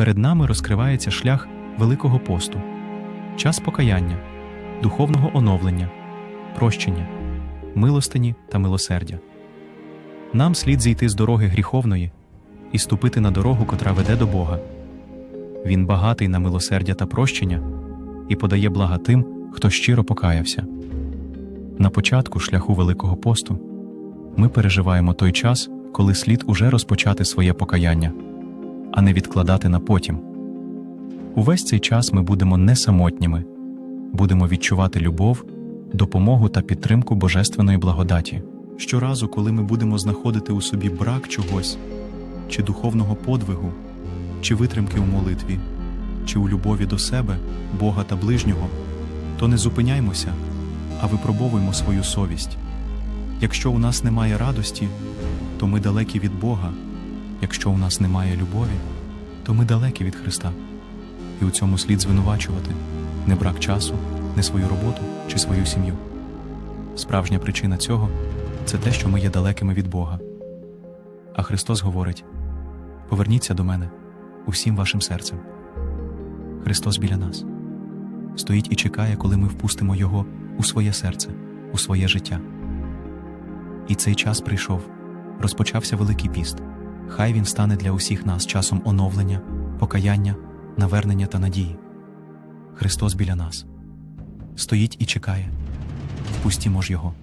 Перед нами розкривається шлях Великого посту, час покаяння, духовного оновлення, прощення, милостині та милосердя. Нам слід зійти з дороги гріховної і ступити на дорогу, котра веде до Бога. Він багатий на милосердя та прощення і подає блага тим, хто щиро покаявся. На початку шляху Великого посту ми переживаємо той час, коли слід уже розпочати своє покаяння, а не відкладати на потім. Увесь цей час ми будемо не самотніми, будемо відчувати любов, допомогу та підтримку божественної благодаті. Щоразу, коли ми будемо знаходити у собі брак чогось, чи духовного подвигу, чи витримки у молитві, чи у любові до себе, Бога та ближнього, то не зупиняймося, а випробовуймо свою совість. Якщо у нас немає радості, то ми далекі від Бога. Якщо у нас немає любові, то ми далекі від Христа. І у цьому слід звинувачувати не брак часу, не свою роботу чи свою сім'ю. Справжня причина цього це те, що ми є далекими від Бога. А Христос говорить: Поверніться до мене усім вашим серцем. Христос біля нас стоїть і чекає, коли ми впустимо Його у своє серце, у своє життя. І цей час прийшов, розпочався Великий піст. Хай він стане для усіх нас часом оновлення, покаяння, навернення та надії. Христос біля нас стоїть і чекає. Впустімо ж Його.